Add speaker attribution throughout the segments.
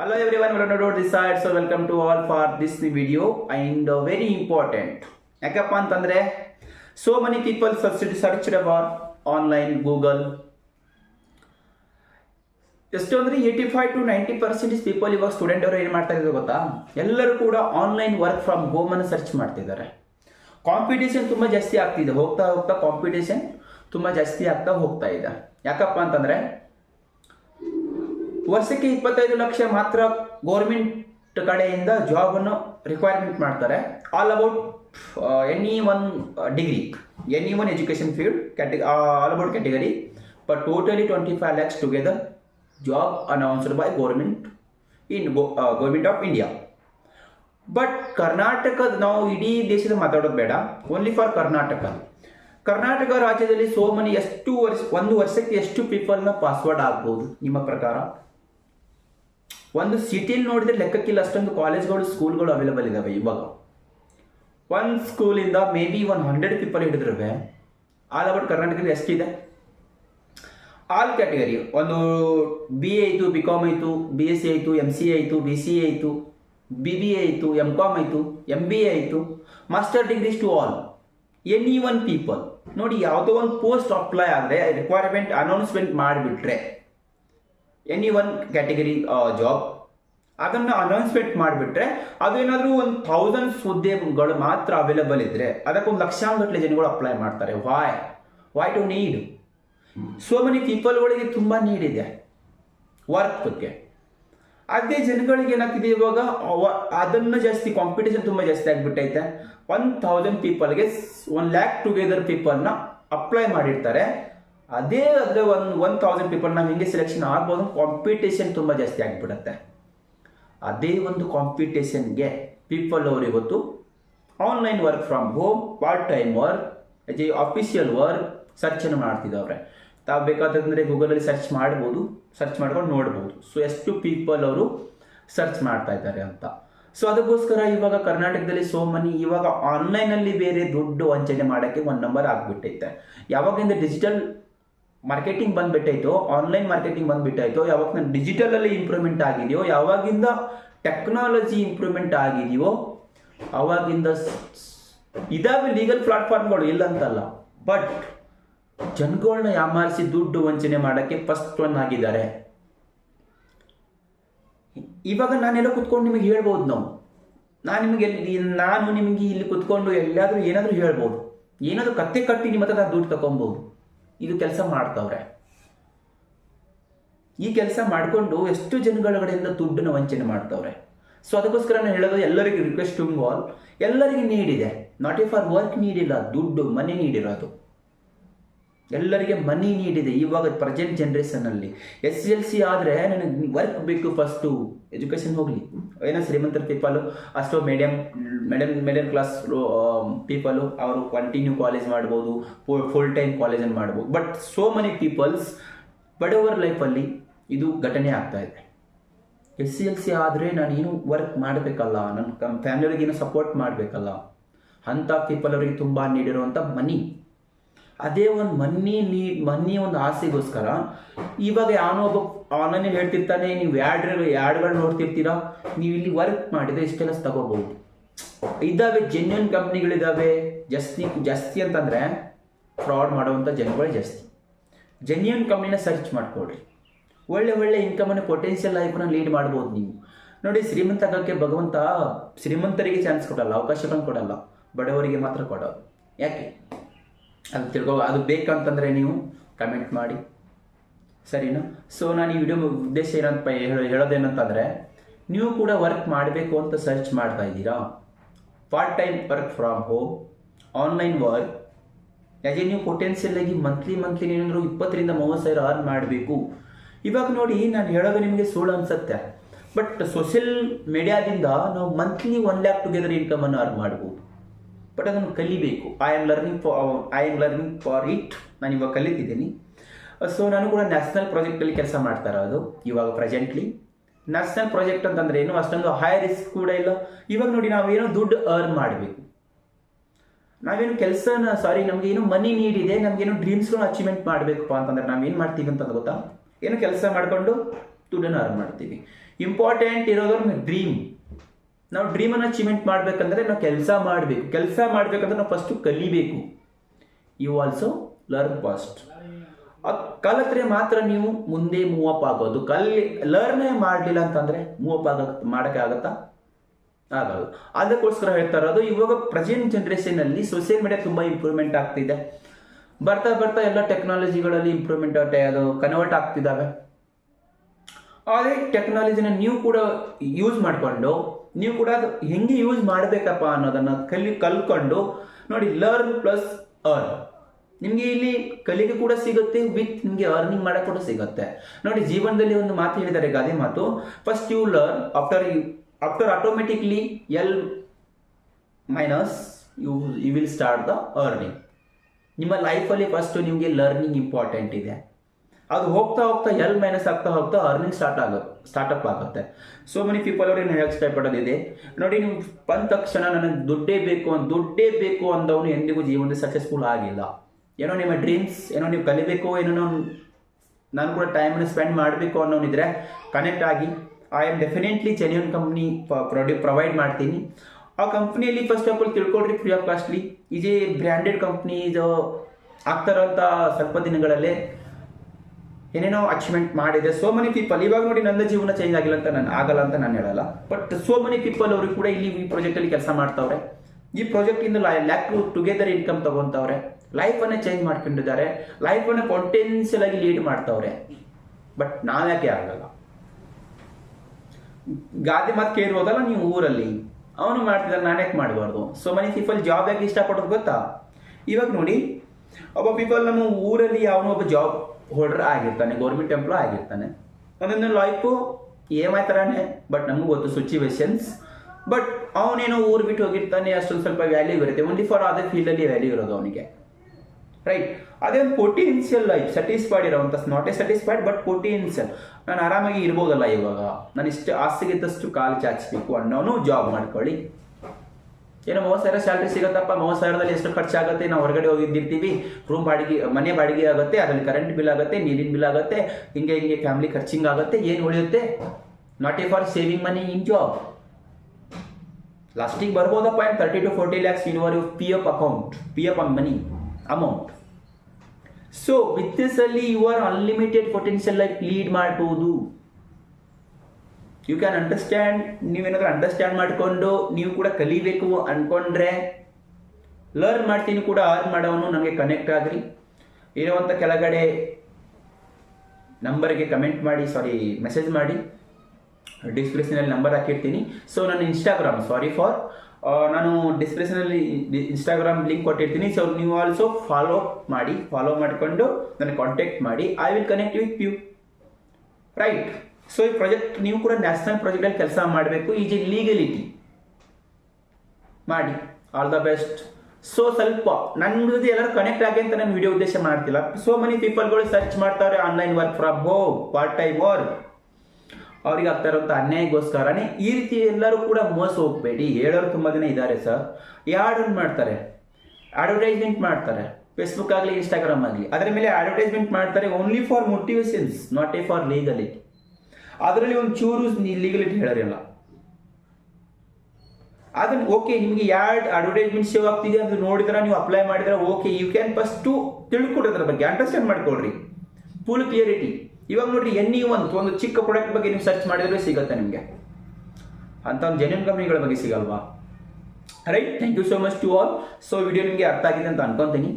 Speaker 1: Hello everyone, welcome to side. So welcome to all for this video and uh, very important. ಯಾಕಪ್ಪ ಅಂತಂದ್ರೆ so many people search about online Google ಎಷ್ಟು ಅಂದ್ರೆ eighty five to ninety percentage people ಇವಾಗ student ಅವರು ಏನು ಮಾಡ್ತಾ ಇದ್ದಾರೆ ಗೊತ್ತಾ ಎಲ್ಲರೂ ಕೂಡ ಆನ್ಲೈನ್ ವರ್ಕ್ ಫ್ರಮ್ ಹೋಮ್ ಅನ್ನು ಸರ್ಚ್ ಮಾಡ್ತಿದ್ದಾರೆ ಕಾಂಪಿಟೇಷನ್ ತುಂಬ ಜಾಸ್ತಿ ಆಗ್ತಿದೆ ಹೋಗ್ತಾ ಹೋಗ್ತಾ ಕಾಂಪಿಟೇಷನ್ ತುಂಬ ಜಾಸ್ತಿ ಆಗ್ತಾ ಹೋಗ್ತಾ ಇದೆ ಯಾಕಪ್ಪ ಅಂತಂದ್ರೆ ವರ್ಷಕ್ಕೆ ಇಪ್ಪತ್ತೈದು ಲಕ್ಷ ಮಾತ್ರ ಗೌರ್ಮೆಂಟ್ ಕಡೆಯಿಂದ ಜಾಬನ್ನು ರಿಕ್ವೈರ್ಮೆಂಟ್ ಮಾಡ್ತಾರೆ. All about any one degree any one education field category all about category but totally twenty five lakhs together job announced by government in government of India but ಕರ್ನಾಟಕದ ನಾವು ಇಡೀ ದೇಶದ ಮಾತಾಡೋದು ಬೇಡ. ಓನ್ಲಿ ಫಾರ್ ಕರ್ನಾಟಕ ಕರ್ನಾಟಕ ರಾಜ್ಯದಲ್ಲಿ so ಮನಿ ಎಷ್ಟು ವರ್ಷ, ಒಂದು ವರ್ಷಕ್ಕೆ ಎಷ್ಟು ಪೀಪಲ್ನ ಪಾಸ್ವರ್ಡ್ ಆಗ್ಬೋದು? ನಿಮ್ಮ ಪ್ರಕಾರ? ಒಂದು ಸಿಟಿಲಿ ನೋಡಿದ್ರೆ ಲೆಕ್ಕಕ್ಕಿಲ್ಲ, ಅಷ್ಟೊಂದು ಕಾಲೇಜ್ಗಳು ಸ್ಕೂಲ್ಗಳು ಅವೈಲೇಬಲ್ ಇದಾವೆ ಇವಾಗ. ಒಂದು ಸ್ಕೂಲಿಂದ maybe one hundred people ಹಿಡಿದ್ರೆ ಆಲ್ ಅಬೌಟ್ ಕರ್ನಾಟಕದಲ್ಲಿ ಎಷ್ಟಿದೆ? ಆಲ್ ಕ್ಯಾಟಗರಿ ಒಂದು ಬಿ ಎ ಆಯಿತು ಬಿ ಕಾಮ್ ಆಯಿತು ಬಿ ಎಸ್ ಸಿ ಆಯಿತು ಎಂ ಸಿ ಎ ಆಯಿತು ಬಿ ಸಿ ಎ ಆಯಿತು ಬಿ ಬಿ ಎ ಆಯಿತು ಎಂ ಕಾಮ್ ಆಯಿತು ಎಂ ಬಿ ಎ ಆಯಿತು master degrees to all any one people ನೋಡಿ, ಯಾವುದೋ ಒಂದು ಪೋಸ್ಟ್ ಅಪ್ಲೈ ಆದರೆ ರಿಕ್ವೈರ್ಮೆಂಟ್ ಅನೌನ್ಸ್ಮೆಂಟ್ ಮಾಡಿಬಿಟ್ರೆ ಎನಿ ಒನ್ ಕ್ಯಾಟಗರಿ ಜಾಬ್ ಅದನ್ನು ಅನೌನ್ಸ್ಮೆಂಟ್ ಮಾಡಿಬಿಟ್ರೆ ಅದೇನಾದರೂ ಒಂದು ಥೌಸಂಡ್ಸ್ ಹುದ್ದೆಗಳು ಮಾತ್ರ ಅವೈಲೇಬಲ್ ಇದ್ದರೆ ಅದಕ್ಕೊಂದು ಲಕ್ಷಾಂಗಟ್ಟಲೆ ಜನಗಳು ಅಪ್ಲೈ ಮಾಡ್ತಾರೆ. Why why to need so many ಪೀಪಲ್ಗಳಿಗೆ ತುಂಬ ನೀಡ್ ಇದೆ. ವರ್ಕ್ ಬಗ್ಗೆ ಅದೇ ಜನಗಳಿಗೆ ಏನಾಗ್ತಿದೆ ಇವಾಗ ಅದನ್ನು ಜಾಸ್ತಿ ಕಾಂಪಿಟೇಷನ್ ತುಂಬ ಜಾಸ್ತಿ ಆಗಿಬಿಟ್ಟೈತೆ. ಒನ್ ಥೌಸಂಡ್ ಪೀಪಲ್ಗೆ ಒನ್ ಲ್ಯಾಕ್ ಟುಗೆದರ್ ಪೀಪಲ್ನ ಅಪ್ಲೈ ಮಾಡಿರ್ತಾರೆ. ಅದೇ ಅದ್ರ ಒಂದು ಒನ್ ತೌಸಂಡ್ ಪೀಪಲ್ ನಾವು ಹಿಂಗೆ ಸೆಲೆಕ್ಷನ್ ಆಗ್ಬೋದು. ಕಾಂಪಿಟೇಷನ್ ತುಂಬ ಜಾಸ್ತಿ ಆಗಿಬಿಡುತ್ತೆ. ಅದೇ ಒಂದು ಕಾಂಪಿಟೇಷನ್ಗೆ ಪೀಪಲ್ ಅವರು ಇವತ್ತು online work from home part time work a official work ಸರ್ಚನ್ನು ಮಾಡ್ತಿದ್ದವ್ರೆ ತಾವು ಬೇಕಾದಂದರೆ ಗೂಗಲಲ್ಲಿ ಸರ್ಚ್ ಮಾಡ್ಬೋದು ಸರ್ಚ್ ಮಾಡ್ಕೊಂಡು ನೋಡ್ಬೋದು. ಸೊ ಎಷ್ಟು ಪೀಪಲ್ ಅವರು ಸರ್ಚ್ ಮಾಡ್ತಾ ಇದ್ದಾರೆ ಅಂತ. ಸೊ ಅದಕ್ಕೋಸ್ಕರ ಇವಾಗ ಕರ್ನಾಟಕದಲ್ಲಿ ಸೋ ಮನಿ ಇವಾಗ ಆನ್ಲೈನಲ್ಲಿ ಬೇರೆ ದುಡ್ಡು ವಂಚನೆ ಮಾಡೋಕ್ಕೆ ಒಂದು ನಂಬರ್ ಆಗಿಬಿಟ್ಟೈತೆ. ಯಾವಾಗಿಂದ ಡಿಜಿಟಲ್ ಮಾರ್ಕೆಟಿಂಗ್ ಬಂದ್ಬಿಟ್ಟೈತೋ ಆನ್ಲೈನ್ ಮಾರ್ಕೆಟಿಂಗ್ ಬಂದ್ಬಿಟ್ಟಾಯ್ತು ಯಾವಾಗ ನಾನು ಡಿಜಿಟಲಲ್ಲಿ ಇಂಪ್ರೂವ್ಮೆಂಟ್ ಆಗಿದೆಯೋ, ಯಾವಾಗಿಂದ ಟೆಕ್ನಾಲಜಿ ಇಂಪ್ರೂವ್ಮೆಂಟ್ ಆಗಿದೆಯೋ, ಅವಾಗಿಂದ ಇದಾವೆ ಲೀಗಲ್ ಪ್ಲಾಟ್ಫಾರ್ಮ್ಗಳು ಇಲ್ಲ ಅಂತಲ್ಲ. ಬಟ್ ಜನಗಳನ್ನ ಯಾಮಾರಿಸಿ ದುಡ್ಡು ವಂಚನೆ ಮಾಡೋಕ್ಕೆ ಫಸ್ಟ್ ಒನ್ ಆಗಿದ್ದಾರೆ. ಇವಾಗ ನಾನೆಲ್ಲ ಕುತ್ಕೊಂಡು ನಿಮಗೆ ಹೇಳ್ಬೋದು ನಾವು. ನಾನು ನಿಮಗೆ ನಾನು ನಿಮಗೆ ಇಲ್ಲಿ ಕುತ್ಕೊಂಡು ಎಲ್ಲಾದರೂ ಏನಾದರೂ ಹೇಳ್ಬೋದು. ಏನಾದರೂ ಕತ್ತೆ ಕಟ್ಟಿ ನಿಮ್ಮ ಹತ್ರ ದುಡ್ಡು ತಗೊಬೋದು ಇದು ಕೆಲಸ ಮಾಡ್ತವ್ರೆ. ಈ ಕೆಲಸ ಮಾಡಿಕೊಂಡು ಎಷ್ಟು ಜನಗಳ ಕಡೆಯಿಂದ ದುಡ್ಡನ್ನು ವಂಚನೆ ಮಾಡ್ತವ್ರೆ. ಸೊ ಅದಕ್ಕೋಸ್ಕರ ನಾನು ಹೇಳೋದು, ಎಲ್ಲರಿಗೂ ರಿಕ್ವೆಸ್ಟ್ ಟು ಆಲ್ ಎಲ್ಲರಿಗೂ ನೀಡಿದೆ ನಾಟ್ ಎ ಫಾರ್ ವರ್ಕ್ ನೀಡಿಲ್ಲ ದುಡ್ಡು, ಮನೆ ನೀಡಿರೋದು ಎಲ್ಲರಿಗೆ ಮನಿ ನೀಡಿದೆ ಇವಾಗ ಪ್ರೆಸೆಂಟ್ ಜನ್ರೇಷನಲ್ಲಿ ಎಸ್ ಎಲ್ ಸಿ ಆದರೆ ನನಗೆ ವರ್ಕ್ ಬೇಕು ಫಸ್ಟು ಎಜುಕೇಷನ್ ಹೋಗಲಿ. ಏನೋ ಶ್ರೀಮಂತರ ಪೀಪಲು ಅಷ್ಟು medium middle middle class people ಅವರು ಕಂಟಿನ್ಯೂ ಕಾಲೇಜ್ ಮಾಡ್ಬೋದು ಫುಲ್ ಟೈಮ್ ಕಾಲೇಜನ್ನು ಮಾಡ್ಬೋದು. ಬಟ್ ಸೋ ಮೆನಿ ಪೀಪಲ್ಸ್ ಬಡವರ ಲೈಫಲ್ಲಿ ಇದು ಘಟನೆ ಆಗ್ತಾ ಇದೆ. ಎಸ್ ಸಿ ಎಲ್ ಸಿ ಆದರೆ ನಾನೇನು ವರ್ಕ್ ಮಾಡಬೇಕಲ್ಲ ನನ್ನ ಫ್ಯಾಮಿಲಿಯವ್ರಿಗೆ ಏನೋ ಸಪೋರ್ಟ್ ಮಾಡಬೇಕಲ್ಲ? ಅಂಥ ಪೀಪಲ್ ಅವರಿಗೆ ತುಂಬ ನೀಡಿರುವಂಥ ಮನಿ ಅದೇ ಒಂದು ಮನ್ನಿ ನೀ, ಮನ್ನಿ ಒಂದು ಆಸೆಗೋಸ್ಕರ ಇವಾಗ ಯಾವನೋ ಒಬ್ಬ ಆನ್ಲೈನಲ್ಲಿ ಹೇಳ್ತಿರ್ತಾನೆ, ನೀವು ಯಾಡ್ ಯಾಡ್ಗಳು ನೋಡ್ತಿರ್ತೀರಾ, ನೀವು ಇಲ್ಲಿ ವರ್ಕ್ ಮಾಡಿದ್ರೆ ಇಷ್ಟೆಲ್ಲ ತಗೋಬಹುದು. ಇದ್ದಾವೆ ಜೆನ್ಯೂನ್ ಕಂಪ್ನಿಗಳಿದ್ದಾವೆ ಜಾಸ್ತಿ ಜಾಸ್ತಿ ಅಂತಂದರೆ ಫ್ರಾಡ್ ಮಾಡುವಂಥ ಜನಗಳೇ ಜಾಸ್ತಿ. ಜೆನ್ಯೂನ್ ಕಂಪ್ನಿನ ಸರ್ಚ್ ಮಾಡ್ಕೊಳ್ರಿ. ಒಳ್ಳೆ ಒಳ್ಳೆ ಇನ್ಕಮನ್ನು ಪೊಟೆನ್ಷಿಯಲ್ ಲೈಫ್ನ ಲೀಡ್ ಮಾಡ್ಬೋದು ನೀವು. ನೋಡಿ ಶ್ರೀಮಂತ ಆಗೋಕ್ಕೆ ಭಗವಂತ ಶ್ರೀಮಂತರಿಗೆ ಚಾನ್ಸ್ ಕೊಡಲ್ಲ, ಅವಕಾಶಗಳನ್ನು ಕೊಡಲ್ಲ, ಬಡವರಿಗೆ ಮಾತ್ರ ಕೊಡೋದು. ಯಾಕೆ? ಅದು ತಿಳ್ಕೊ ಅದು ಬೇಕಂತಂದರೆ ನೀವು ಕಮೆಂಟ್ ಮಾಡಿ. ಸರಿನಾ? ಸೊ ನಾನು ಈ ವಿಡಿಯೋ ಉದ್ದೇಶ ಏನಂತ ಹೇಳೋ- ಹೇಳೋದೇನಂತಂದರೆ, ನೀವು ಕೂಡ ವರ್ಕ್ ಮಾಡಬೇಕು ಅಂತ ಸರ್ಚ್ ಮಾಡ್ತಾ ಇದ್ದೀರಾ? Part time work from home online work ಯಾಕೆ ನೀವು ಪೊಟೆನ್ಷಿಯಲ್ ಆಗಿ ಮಂತ್ಲಿ ಮಂತ್ಲಿ ಏನಾದರೂ ಇಪ್ಪತ್ತರಿಂದ ಮೂವತ್ತು ಸಾವಿರ ಅರ್ನ್ ಮಾಡಬೇಕು. ಇವಾಗ ನೋಡಿ, ನಾನು ಹೇಳೋದು ನಿಮಗೆ ಸುಳ್ಳು ಅನ್ಸುತ್ತೆ. ಬಟ್ ಸೋಷಿಯಲ್ ಮೀಡಿಯಾದಿಂದ ನಾವು ಮಂತ್ಲಿ ಒನ್ ಲ್ಯಾಕ್ ಟುಗೆದರ್ ಇನ್ಕಮನ್ನು ಅರ್ನ್ ಮಾಡ್ಬೋದು. ಬಟ್ ಅದನ್ನು ಕಲಿಬೇಕು. I am learning for I am learning for it ನಾನು ಇವಾಗ ಕಲಿತಿದ್ದೀನಿ. ಸೊ ನಾನು ಕೂಡ ನ್ಯಾಷನಲ್ ಪ್ರಾಜೆಕ್ಟಲ್ಲಿ ಕೆಲಸ ಮಾಡ್ತಾರೆ ಅದು ಇವಾಗ ಪ್ರೆಸೆಂಟ್ಲಿ ನ್ಯಾಷನಲ್ ಪ್ರಾಜೆಕ್ಟ್ ಅಂತಂದ್ರೆ ಏನು? ಅಷ್ಟೊಂದು ಹೈ ರಿಸ್ಕ್ ಕೂಡ ಇಲ್ಲ. ಇವಾಗ ನೋಡಿ ನಾವೇನೋ ದುಡ್ಡು ಅರ್ನ್ ಮಾಡಬೇಕು. ನಾವೇನು ಕೆಲಸನ ಸಾರಿ ನಮಗೆ ಏನು ಮನಿ ನೀಡಿದೆ, ನಮಗೇನು ಡ್ರೀಮ್ಸ್ಗಳನ್ನ ಅಚೀವ್ಮೆಂಟ್ ಮಾಡಬೇಕಪ್ಪ ಅಂತಂದ್ರೆ ನಾವೇನು ಮಾಡ್ತೀವಿ ಅಂತ ಗೊತ್ತಾ? ಏನು ಕೆಲಸ ಮಾಡಿಕೊಂಡು ದುಡ್ಡನ್ನು ಅರ್ನ್ ಮಾಡ್ತೀವಿ. ಇಂಪಾರ್ಟೆಂಟ್ ಇರೋದು ಡ್ರೀಮ್ ನಾವು ಡ್ರೀಮನ್ನು ಅಚೀವ್ಮೆಂಟ್ ಮಾಡಬೇಕಂದ್ರೆ ನಾವು ಕೆಲಸ ಮಾಡಬೇಕು. ಕೆಲಸ ಮಾಡಬೇಕಂದ್ರೆ ನಾವು ಫಸ್ಟು ಕಲಿಬೇಕು. ಯು ಆಲ್ಸೋ ಲರ್ನ್ ಫಸ್ಟ್ ಕಲಿತ್ರೆ ಮಾತ್ರ ನೀವು ಮುಂದೆ ಮೂವ್ ಅಪ್ ಆಗೋದು. ಕಲಿ ಲರ್ನೇ ಮಾಡಲಿಲ್ಲ ಅಂತಂದರೆ ಮೂವ್ ಅಪ್ ಆಗ ಮಾಡೋಕ್ಕೆ ಆಗತ್ತಾ? ಆಗಲ್ಲ. ಅದಕ್ಕೋಸ್ಕರ ಹೇಳ್ತಾ ಇರೋದು, ಇವಾಗ ಪ್ರೆಸೆಂಟ್ ಜನ್ರೇಷನಲ್ಲಿ ಸೋಷಿಯಲ್ ಮೀಡಿಯಾ ತುಂಬ ಇಂಪ್ರೂವ್ಮೆಂಟ್ ಆಗ್ತಿದೆ. ಬರ್ತಾ ಬರ್ತಾ ಎಲ್ಲ ಟೆಕ್ನಾಲಜಿಗಳಲ್ಲಿ ಇಂಪ್ರೂವ್ಮೆಂಟ್ ಅದು ಕನ್ವರ್ಟ್ ಆಗ್ತಿದ್ದಾವೆ. ಅದೇ ಟೆಕ್ನಾಲಜಿನ ನೀವು ಕೂಡ ಯೂಸ್ ಮಾಡಿಕೊಂಡು ನೀವು ಕೂಡ ಅದು ಹೆಂಗೆ ಯೂಸ್ ಮಾಡಬೇಕಪ್ಪ ಅನ್ನೋದನ್ನು ಕಲಿ, ಕಲ್ಕೊಂಡು ನೋಡಿ ಲರ್ನ್ ಪ್ಲಸ್ ಅರ್ನ್ ನಿಮಗೆ ಇಲ್ಲಿ ಕಲಿಕೆ ಕೂಡ ಸಿಗುತ್ತೆ ವಿತ್ ನಿಮಗೆ ಅರ್ನಿಂಗ್ ಮಾಡಕ್ಕೆ ಕೂಡ ಸಿಗುತ್ತೆ. ನೋಡಿ ಜೀವನದಲ್ಲಿ ಒಂದು ಮಾತು ಹೇಳಿದ್ದಾರೆ ಗಾದೆ ಮಾತು first you learn after you after automatically L minus you you will start the earning ನಿಮ್ಮ ಲೈಫಲ್ಲಿ ಫಸ್ಟು ನಿಮಗೆ ಲರ್ನಿಂಗ್ ಇಂಪಾರ್ಟೆಂಟ್ ಇದೆ. ಅದು ಹೋಗ್ತಾ ಹೋಗ್ತಾ ಎಲ್ ಮೈನಸ್ ಆಗ್ತಾ ಹೋಗ್ತಾ ಅರ್ನಿಂಗ್ ಸ್ಟಾರ್ಟ್ ಆಗುತ್ತೆ ಸ್ಟಾರ್ಟಪ್ ಆಗುತ್ತೆ. ಸೊ ಮೆನಿ ಪೀಪಲ್ ಅವ್ರಿಗೆ ಹೇಳಕ್ಕೆ ಇಷ್ಟಪಡೋದಿದೆ? ನೋಡಿ, ನೀವು ಬಂದ ತಕ್ಷಣ ನನಗೆ ದುಡ್ಡೇ ಬೇಕು ಅಂತ ದುಡ್ಡೇ ಬೇಕು ಅಂದವನು ಎಂದಿಗೂ ಜೀವನದಲ್ಲಿ ಸಕ್ಸಸ್ಫುಲ್ ಆಗಿಲ್ಲ. ಏನೋ ನಿಮ್ಮ ಡ್ರೀಮ್ಸ್ ಏನೋ ನೀವು ಕಲಿಬೇಕು, ಏನೋ ನಾನು ಕೂಡ ಟೈಮನ್ನು ಸ್ಪೆಂಡ್ ಮಾಡಬೇಕು ಅನ್ನೋನಿದ್ರೆ ಕನೆಕ್ಟ್ ಆಗಿ I am definitely genuine company produce provide ಮಾಡ್ತೀನಿ. ಆ ಕಂಪ್ನಿಯಲ್ಲಿ ಫಸ್ಟ್ ಆಫ್ ಆಲ್ ತಿಳ್ಕೊಳ್ರಿ ಫ್ರೀ ಆಫ್ ಕಾಸ್ಟ್ಲಿ ಇದೇ ಬ್ರ್ಯಾಂಡೆಡ್ ಕಂಪ್ನಿ ಇದು ಆಗ್ತಾ ಇರೋಂಥ ಸ್ವಲ್ಪ ದಿನಗಳಲ್ಲೇ ಏನೇನೋ ಅಚೀವ್ಮೆಂಟ್ ಮಾಡಿದೆ ಸೋ ಮೆನಿ ಪೀಪಲ್ ಇವಾಗ ನೋಡಿ ನನ್ನ ಜೀವನ ಚೇಂಜ್ ಆಗಿಲ್ಲ ಅಂತ ನಾನು ಆಗಲ್ಲ ಅಂತ ನಾನು ಹೇಳಲ್ಲ. ಬಟ್ ಸೋ ಮೆನಿ ಪೀಪಲ್ ಅವರು ಕೂಡ ಇಲ್ಲಿ ಈ ಪ್ರಾಜೆಕ್ಟಲ್ಲಿ ಕೆಲಸ ಮಾಡ್ತಾವ್ರೆ. ಈ ಪ್ರಾಜೆಕ್ಟಿಂದ ಲ್ಯಾಕ್ ಟು ಟುಗೆದರ್ ಇನ್ಕಮ್ ತಗೊಂತವ್ರೆ. ಲೈಫನ್ನೇ ಚೇಂಜ್ ಮಾಡ್ಕೊಂಡಿದ್ದಾರೆ. ಲೈಫನ್ನು ಪೊಟೆನ್ಷಿಯಲ್ ಆಗಿ ಲೀಡ್ ಮಾಡ್ತಾವ್ರೆ. ಬಟ್ ನಾವ್ಯಾಕೆ ಆಗಲ್ಲ? ಗಾದೆ ಮಾತು ಕೇಳಿರೋದಲ್ಲ ನೀವು ಊರಲ್ಲಿ? ಅವನು ಮಾಡ್ತಿದ್ದಾರೆ ನಾನ್ಯಾಕೆ ಮಾಡಬಾರ್ದು? ಸೊ ಮನಿ ಪೀಪಲ್ ಜಾಬ್ ಯಾಕೆ ಇಷ್ಟಪಡೋದು ಗೊತ್ತಾ? ಇವಾಗ ನೋಡಿ, ಒಬ್ಬ ಪೀಪಲ್ ನಮ್ಮ ಊರಲ್ಲಿ ಯಾವನೋ ಒಬ್ಬ ಜಾಬ್ ಹೋಲ್ಡರ್ ಆಗಿರ್ತಾನೆ, ಗೌರ್ಮೆಂಟ್ ಎಂಪ್ಲಾಯ್ ಆಗಿರ್ತಾನೆ. ಅದನ್ನ ಲೈಫು ಏಮಾಯ್ತಾರಾನೆ ಬಟ್ ನಮಗೂ ಗೊತ್ತು ಸಿಚುವೇಶನ್ಸ್ ಬಟ್ ಅವನೇನೋ ಊರು ಬಿಟ್ಟು ಹೋಗಿರ್ತಾನೆ, ಅಷ್ಟೊಂದು ಸ್ವಲ್ಪ ವ್ಯಾಲ್ಯೂ ಇರುತ್ತೆ. ಓನ್ಲಿ ಫಾರ್ ಅದೇ ಫೀಲ್ಡಲ್ಲಿ ವ್ಯಾಲ್ಯೂ ಇರೋದು ಅವನಿಗೆ. ರೈಟ್ ಅದೇ ಒಂದು ಪೊಟೆನ್ಷಿಯಲ್ ಲೈಫ್ ಸ್ಯಾಟಿಸ್ಫೈಡ್ ಇರೋವಂಥ not a satisfied but potential ನಾನು ಆರಾಮಾಗಿ ಇರ್ಬೋದಲ್ಲ ಇವಾಗ. ನಾನು ಇಷ್ಟು ಆಸೆಗಿದ್ದಷ್ಟು ಕಾಲು ಚಾಚಬೇಕು ಅನ್ನೋನು ಜಾಬ್ ಮಾಡ್ಕೊಳ್ಳಿ. ಏನೋ ಮೂವತ್ತು ಸಾವಿರ ಸ್ಯಾಲ್ರಿ ಸಿಗುತ್ತಪ್ಪ, ಮೂವತ್ತು ಸಾವಿರದಲ್ಲಿ ಎಷ್ಟು ಖರ್ಚಾಗುತ್ತೆ, ನಾವು ಹೊರಗಡೆ ಹೋಗಿದ್ದಿರ್ತೀವಿ ರೂಮ್ ಬಾಡಿಗೆ, ಮನೆ ಬಾಡಿಗೆ ಆಗುತ್ತೆ, ಅದರಲ್ಲಿ ಕರೆಂಟ್ ಬಿಲ್ ಆಗುತ್ತೆ, ನೀರಿನ ಬಿಲ್ ಆಗುತ್ತೆ, ಹಿಂಗೆ ಹಿಂಗೆ ಫ್ಯಾಮಿಲಿ ಖರ್ಚಿಂಗ್ ಆಗುತ್ತೆ, ಏನು ಉಳಿಯುತ್ತೆ? Not a for saving money in job ಲಾಸ್ಟಿಗೆ ಬರ್ಬೋದಪ್ಪ ಏನು thirty to forty lakhs in your P F account P F money amount so with this ಅಲ್ಲಿ you are unlimited potential like lead ಮಾಡ್ಬೋದು. ಯು ಕ್ಯಾನ್ ಅಂಡರ್ಸ್ಟ್ಯಾಂಡ್ ನೀವೇನಾದರೂ understand ಮಾಡಿಕೊಂಡು, ನೀವು ಕೂಡ ಕಲಿಬೇಕು ಅಂದ್ಕೊಂಡ್ರೆ ಲರ್ನ್ ಮಾಡ್ತೀನಿ ಕೂಡ ಅರ್ನ್ ಮಾಡೋನು ನಮಗೆ ಕನೆಕ್ಟ್ ಆಗ್ರಿ ಇರುವಂಥ ಕೆಳಗಡೆ ನಂಬರ್ಗೆ ಕಮೆಂಟ್ ಮಾಡಿ ಸಾರಿ ಮೆಸೇಜ್ ಮಾಡಿ. ಡಿಸ್ಕ್ರಿಪ್ಷನಲ್ಲಿ ನಂಬರ್ ಹಾಕಿರ್ತೀನಿ. ಸೊ ನನ್ನ ಇನ್ಸ್ಟಾಗ್ರಾಮ್ ಸಾರಿ ಫಾರ್ ನಾನು ಡಿಸ್ಕ್ರಿಪ್ಷನಲ್ಲಿ ಇನ್ಸ್ಟಾಗ್ರಾಮ್ ಲಿಂಕ್ ಕೊಟ್ಟಿರ್ತೀನಿ. ಸೊ ನೀವು ಆಲ್ಸೋ ಫಾಲೋ ಮಾಡಿ ಫಾಲೋ ಮಾಡಿಕೊಂಡು ನನಗೆ ಕಾಂಟ್ಯಾಕ್ಟ್ ಮಾಡಿ. I will connect with you right so ಈ ಪ್ರಾಜೆಕ್ಟ್ ನೀವು ಕೂಡ ನ್ಯಾಷನಲ್ ಪ್ರಾಜೆಕ್ಟಲ್ಲಿ ಕೆಲಸ ಮಾಡಬೇಕು. ಈಸ್ ಇನ್ ಲೀಗಲಿಟಿ ಮಾಡಿ. ಆಲ್ ದ ಬೆಸ್ಟ್ ಸೊ ಸ್ವಲ್ಪ ನನ್ನ ಎಲ್ಲರೂ ಕನೆಕ್ಟ್ ಆಗಿ ಅಂತ ನಾನು ವಿಡಿಯೋ ಉದ್ದೇಶ ಮಾಡ್ತಿಲ್ಲ. ಸೋ ಮನಿ ಪೀಪಲ್ಗಳು ಸರ್ಚ್ ಮಾಡ್ತಾರೆ online work from home part time work ಅವ್ರಿಗೆ ಆಗ್ತಾ ಇರೋಂಥ ಅನ್ಯಾಯಗೋಸ್ಕರನೇ ಈ ರೀತಿ ಎಲ್ಲರೂ ಕೂಡ ಮೋಸ ಹೋಗಬೇಡಿ. ಹೇಳೋರು ತುಂಬ ಜನ ಇದ್ದಾರೆ ಸರ್ ಯಾರ್ಡನ್ ಮಾಡ್ತಾರೆ. ಅಡ್ವರ್ಟೈಸ್ಮೆಂಟ್ ಮಾಡ್ತಾರೆ. ಫೇಸ್ಬುಕ್ ಆಗಲಿ ಇನ್ಸ್ಟಾಗ್ರಾಮ್ ಆಗಲಿ. ಅದರ ಮೇಲೆ ಅಡ್ವರ್ಟೈಸ್ಮೆಂಟ್ ಮಾಡ್ತಾರೆ only for motivations not a for legality ಅದರಲ್ಲಿ ಒಂದು ಚೂರು ಲೀಗಲಿಟಿ ಹೇಳೋರಿಲ್ಲ ಅದನ್ನ ಓಕೆ ನಿಮಗೆ ಯಾರ್ಡ್ ಅಡ್ವರ್ಟೈಸ್ಮೆಂಟ್ ಸೇವ್ ಆಗ್ತಿದೆ ಅಂತ ನೋಡಿದ್ರೆ ನೀವು ಅಪ್ಲೈ ಮಾಡಿದ್ರೆ ಓಕೆ ಯು ಕ್ಯಾನ್ ಫಸ್ಟು ತಿಳ್ಕೊಡಿ ಅದ್ರ ಬಗ್ಗೆ ಅಂಡರ್ಸ್ಟ್ಯಾಂಡ್ ಮಾಡ್ಕೊಳ್ರಿ. ಫುಲ್ ಕ್ಲಿಯರಿಟಿ ಇವಾಗ ನೋಡ್ರಿ ಎನಿ ಒಂದು ಒಂದು ಚಿಕ್ಕ ಪ್ರಾಡಕ್ಟ್ ಬಗ್ಗೆ ನೀವು ಸರ್ಚ್ ಮಾಡಿದ್ರೆ ಸಿಗುತ್ತೆ ನಿಮಗೆ. ಅಂತ ಒಂದು ಜೆನ್ಯೂನ್ ಕಂಪ್ನಿಗಳ ಬಗ್ಗೆ ಸಿಗಲ್ವಾ? Right thank you so much to all so video ನಿಮಗೆ ಅರ್ಥ ಆಗಿದೆ ಅಂತ ಅನ್ಕೊಂತೀನಿ.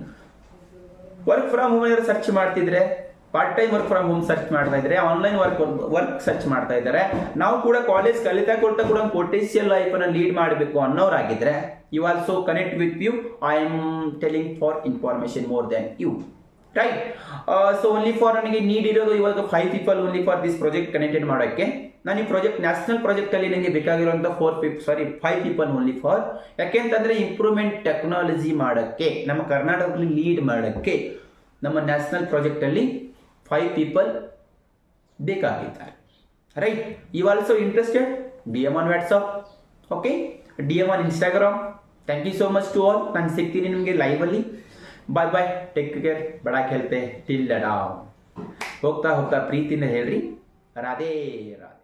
Speaker 1: ವರ್ಕ್ ಫ್ರಮ್ ಹೋಮ್ ಏನಾದ್ರು ಸರ್ಚ್ ಮಾಡ್ತಿದ್ರೆ part time work from home search ಮಾಡ್ತಾ ಇದ್ದಾರೆ ಆನ್ಲೈನ್ ವರ್ಕ್ ವರ್ಕ್ ಸರ್ಚ್ ಮಾಡ್ತಾ ಇದ್ದಾರೆ. ನಾವು ಕೂಡ ಕಾಲೇಜ್ ಕಲಿತಾ ಕೊಡ್ತಾ ಕೂಡ ಒಂದು ಲೈಫ್ ಅನ್ನ ಲೀಡ್ ಮಾಡಬೇಕು ಅನ್ನೋರಾಗಿದ್ರೆ you also connect with you I am telling for information more than you right so only for ನನಗೆ ನೀಡ್ ಇರೋದು ಇವಾಗ five people only for this project connected ಮಾಡೋಕ್ಕೆ. ನಾನು ಈ ಪ್ರಾಜೆಕ್ಟ್ ನ್ಯಾಷನಲ್ ಪ್ರಾಜೆಕ್ಟ್ ಅಲ್ಲಿ ನನಗೆ ಬೇಕಾಗಿರುವಂಥ four people sorry five people only for ಯಾಕೆಂತಂದ್ರೆ ಇಂಪ್ರೂವ್ಮೆಂಟ್ ಟೆಕ್ನಾಲಜಿ ಮಾಡೋಕ್ಕೆ, ನಮ್ಮ ಕರ್ನಾಟಕದಲ್ಲಿ ಲೀಡ್ ಮಾಡೋಕ್ಕೆ, ನಮ್ಮ ನ್ಯಾಷನಲ್ ಪ್ರಾಜೆಕ್ಟ್ ಅಲ್ಲಿ five people ಬೇಕಾಗಿದ್ದಾರೆ. Right you also interested D M on WhatsApp okay D M on Instagram thank you so much to all ನಾನು ಸಿಗ್ತೀನಿ ನಿಮಗೆ ಲೈವಲ್ಲಿ ಬಾಯ್ ಬಾಯ್ ಟೇಕ್ ಕೇರ್ ಬಡಾಕ್ ಹೇಳ್ತೆ ಟಿಲ್ ಡಾ ಹೋಗ್ತಾ ಹೋಗ್ತಾ ಪ್ರೀತಿನ ಹೇಳ್ರಿ. ರಾಧೇ, ರಾಧೆ.